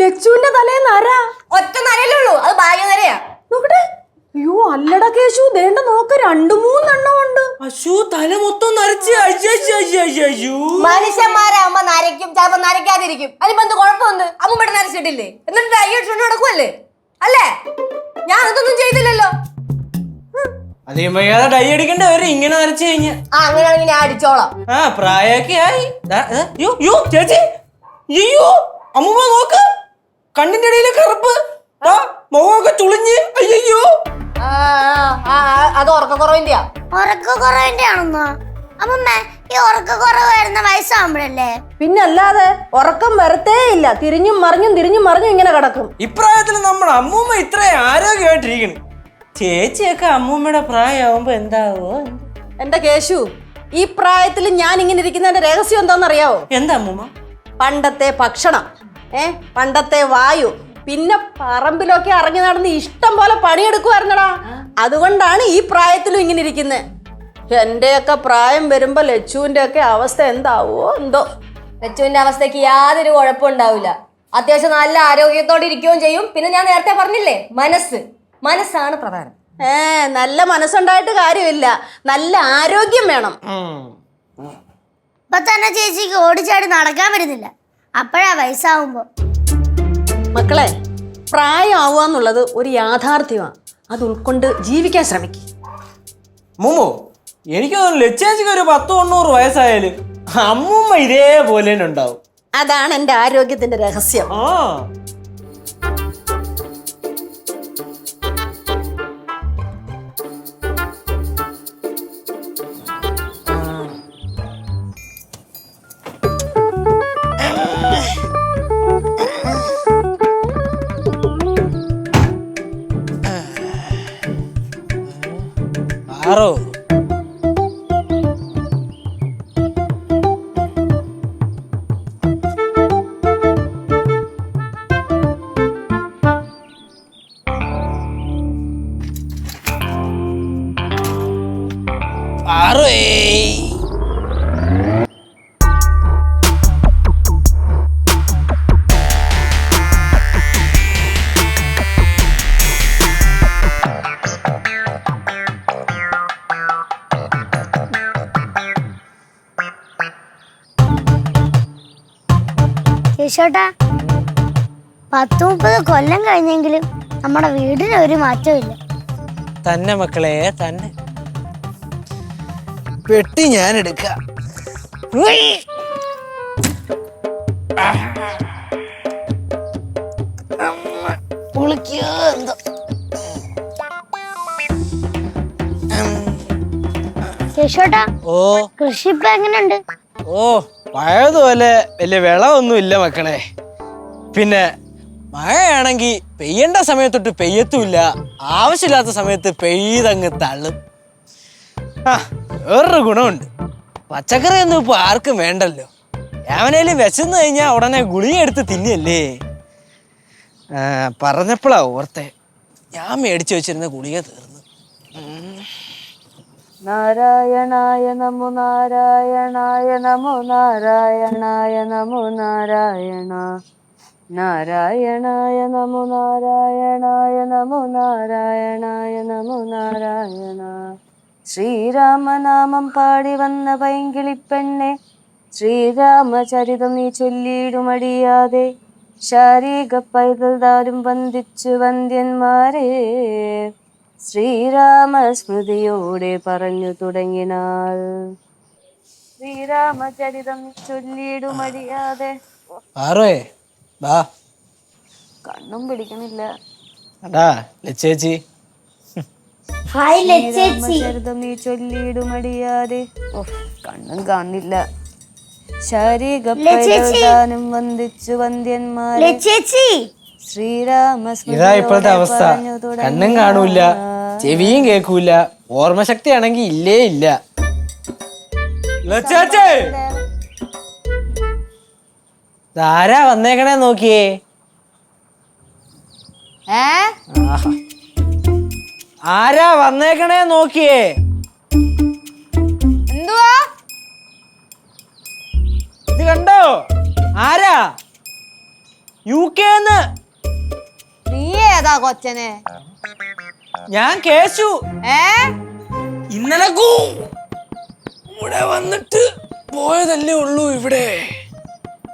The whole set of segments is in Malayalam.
ലച്ചുവിന്റെ തലേന്ന് ആരാ ഒറ്റ നരയല്ലേ ഉള്ളൂ അത് ഭാഗ്യ നരയാ. നോക്കട്ടെ. അയ്യോ അല്ലട കേശു ദേണ്ട നോക്ക രണ്ടു മൂന്നെണ്ണം ഉണ്ട്. അശു തല മൊത്തം നരച്ച്. അയ്യോ മനുഷ്യന്മാരാകുമ്പോ നരയ്ക്കും ചിലപ്പോ നരയ്ക്കാതിരിക്കും. അതിപ്പോ എന്ത് കുഴപ്പമുണ്ട്? അമ്മൂമ്മയുടെ നരച്ചിട്ടില്ലേ? എന്നിട്ട് അയ്യോ നടക്കുമല്ലേ അല്ലേ? ഞാൻ അതൊന്നും ചെയ്തില്ലല്ലോ. അതേ ഡൈ അടിക്കണ്ട വരും ഇങ്ങനെ നരച്ചു കഴിഞ്ഞ. ആ അങ്ങനെയാണെങ്കിൽ ഞാൻ അടിച്ചോളാം. ആ പ്രായൊക്കെ ആയി. ചേച്ചി. അയ്യോ അമ്മൂമ്മ നോക്ക്. കണ്ണിന്റെ ഇടയിലെ കറുപ്പ്. ആ മുഖമൊക്കെ ചുളിഞ്ഞ്. അയ്യോ അത് ഉറക്കക്കുറവിന്റെയാ. ഉറക്കക്കുറവിന്റെ ആണെന്നോ അമ്മമ്മ ഈ ഉറക്കക്കുറവ് വരുന്ന വയസ്സാകുമ്പോഴല്ലേ പിന്നല്ലാതെ ഉറക്കം വരത്തേ ഇല്ല. തിരിഞ്ഞും മറിഞ്ഞും തിരിഞ്ഞും മറിഞ്ഞും ഇങ്ങനെ കിടക്കും. ഇപ്രായത്തിൽ നമ്മുടെ അമ്മൂമ്മ ഇത്രയും ആരോഗ്യമായിട്ടിരിക്കണം ചേച്ചിയൊക്കെ അമ്മൂമ്മയുടെ പ്രായമാകുമ്പോ എന്താവോ? എന്റെ കേശു? ഈ പ്രായത്തിൽ ഞാൻ ഇങ്ങനെ ഇരിക്കുന്നതിന്റെ രഹസ്യം എന്താണെന്നറിയാവോ? എന്താ അമ്മൂമ്മ? പണ്ടത്തെ ഭക്ഷണം ഏ പണ്ടത്തെ വായു. പിന്നെ പറമ്പിലൊക്കെ ഇറങ്ങി നടന്ന് ഇഷ്ടം പോലെ പണിയെടുക്കുമായിരുന്നടാ അതുകൊണ്ടാണ് ഈ പ്രായത്തിലും ഇങ്ങനെ ഇരിക്കുന്നത് എന്റെയൊക്കെ പ്രായം വരുമ്പോ ലച്ചുവിന്റെ ഒക്കെ അവസ്ഥ എന്താവോ എന്തോ. ലച്ചുവിന്റെ അവസ്ഥയ്ക്ക് യാതൊരു കുഴപ്പം ഉണ്ടാവില്ല. അത്യാവശ്യം നല്ല ആരോഗ്യത്തോടെ ഇരിക്കുകയും ചെയ്യും. പിന്നെ ഞാൻ നേരത്തെ പറഞ്ഞില്ലേ മനസ്സ്. മനസ്സാണ് പ്രധാനം. ഏ നല്ല മനസ്സുണ്ടായിട്ട് കാര്യമില്ല. നല്ല ആരോഗ്യം വേണം. ഇപ്പൊ തന്നെ ചേച്ചിക്ക് ഓടിച്ചാടി നടക്കാൻ വരുന്നില്ല അപ്പോഴാ വയസ്സാവുമ്പോ. മക്കളെ പ്രായമാവുക എന്നുള്ളത് ഒരു യാഥാർത്ഥ്യമാണ് അത് ഉൾക്കൊണ്ട് ജീവിക്കാൻ ശ്രമിക്കും. അമ്മൂമ്മോ എനിക്ക് തോന്നുന്നു ലച്ചേച്ചിക്ക് ഒരു പത്ത് തൊണ്ണൂറ് വയസ്സായാലും അമ്മൂമ്മ ഇതേപോലെ തന്നെ ഉണ്ടാവും. അതാണ് എന്റെ ആരോഗ്യത്തിന്റെ രഹസ്യം. ആ. আরও കേശോട്ടാ പത്ത് മുപ്പത് കൊല്ലം കഴിഞ്ഞെങ്കിലും നമ്മുടെ വീടിന് ഒരു മാറ്റമില്ല ഇല്ല. തന്നെ മക്കളെ തന്നെ. പെട്ടി ഞാൻ എടുക്കാം. കുളിക്കോ എന്തോ. കേശോട്ടാ ഓ. കൃഷി ഇപ്പൊ എങ്ങനെയുണ്ട്? ഓ പഴയതുപോലെ വലിയ വിളവൊന്നും ഇല്ല മക്കളെ. പിന്നെ മഴയാണെങ്കിൽ പെയ്യേണ്ട സമയത്തൊട്ട് പെയ്യത്തുമില്ല. ആവശ്യമില്ലാത്ത സമയത്ത് പെയ്തങ്ങ് തള്ളും. ആ വേറൊരു ഗുണമുണ്ട്. പച്ചക്കറിയൊന്നും ഇപ്പോൾ ആർക്കും വേണ്ടല്ലോ. എവനേലും വിശന്ന് കഴിഞ്ഞാൽ ഉടനെ ഗുളിക എടുത്ത് തിന്നല്ലേ പറഞ്ഞപ്പോഴാണ് പറഞ്ഞപ്പോഴാ ഓർത്തെ. ഞാൻ മേടിച്ചു വെച്ചിരുന്ന ഗുളിക തീർന്നു. നാരായണായ നമോ നാരായണായ നമോ നാരായണായ നമോ നാരായണ. നാരായണായ നമോ നാരായണായ നമോ നാരായണായ നമോ നാരായണ. ശ്രീരാമനാമം പാടി വന്ന പൈങ്കിളിപ്പെണ്ണെ ശ്രീരാമചരിതം നീ ചൊല്ലിയിടുമടിയാതെ ശാരീക പൈതൽ താരും വന്ദിച്ചു വന്ദ്യന്മാരെ. ശ്രീരാമസ്മൃതിയോടെ പറഞ്ഞു തുടങ്ങിനാൾ ശ്രീരാമചരിതം ചൊല്ലിയിടുമടിയാതെ. ആറോയെ ബാ കണ്ണും പിടിക്കണില്ല അടാ ലച്ചേച്ചി. ഹായ് ലച്ചേച്ചി. ചരിതമീ ചൊല്ലിയിടുമടിയാതെ. ഓ കണ്ണും കാണില്ല. പ്രയോജനം വന്ദിച്ചു വന്ദ്യന്മാരെ. ലച്ചേച്ചി. ശ്രീരാമ ഇതാ ഇപ്പോഴത്തെ അവസ്ഥ. കണ്ണും കാണൂല ചെവിയും കേൾക്കൂല. ഓർമ്മശക്തി ആണെങ്കി ഇല്ലേ. ഇല്ല ആരാ വന്നേക്കണേ നോക്കിയേ? ഏ? ആരാ വന്നേക്കണേ നോക്കിയേ? എന്തുവാ? ഇത് കണ്ടോ? ആരാ? യു കെന്ന് നീ ഏതാ കൊച്ചനെ? ഞാൻ കേശു. ഏ? ഇന്നലെ ഇവിടെ വന്നിട്ട് പോയതല്ലേ ഉള്ളൂ ഇവിടെ.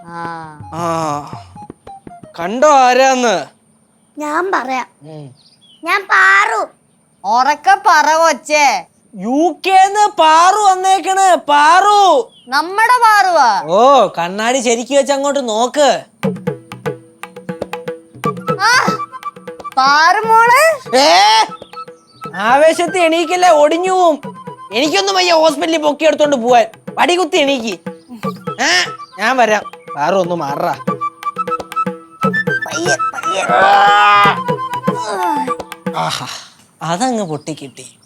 ആ. കണ്ടോ ആരാന്ന്? ഞാൻ പറയാം. ഞാൻ പാറു. ഉറക്ക പറ കൊച്ചേ. യു കെന്ന് പാറു വന്നേക്കണ്. പാറു. നമ്മടെ പാറുവാ. ഓ കണ്ണാടി ശരിക്ക് വെച്ച് അങ്ങോട്ട് നോക്ക്. ആ പാറുമോൾ ഏ? ആവേശത്തിൽ എണീക്കല്ലേ ഒടിഞ്ഞു പോവും. എനിക്കൊന്നും വയ്യ ഹോസ്പിറ്റലിൽ പൊക്കി എടുത്തോണ്ട് പോവാൻ. പടി കുത്തി എണീക്ക്. ആ ഞാൻ വരാം. പാറു ഒന്ന് മാറാ അതങ്ങ് പൊട്ടിക്കിട്ടി.